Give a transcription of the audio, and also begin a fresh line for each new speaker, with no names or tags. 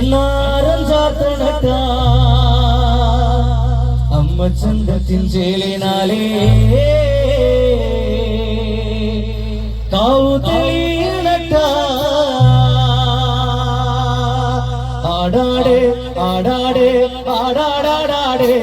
കണ്ണാരം ചാർത്തണട്ട അമ്മ ചന്തത്തിൻ ചേലിനാലേ. കാവു തെളിയണട്ട. ആടാടേ ആടാടേ ആടാടാടാടേ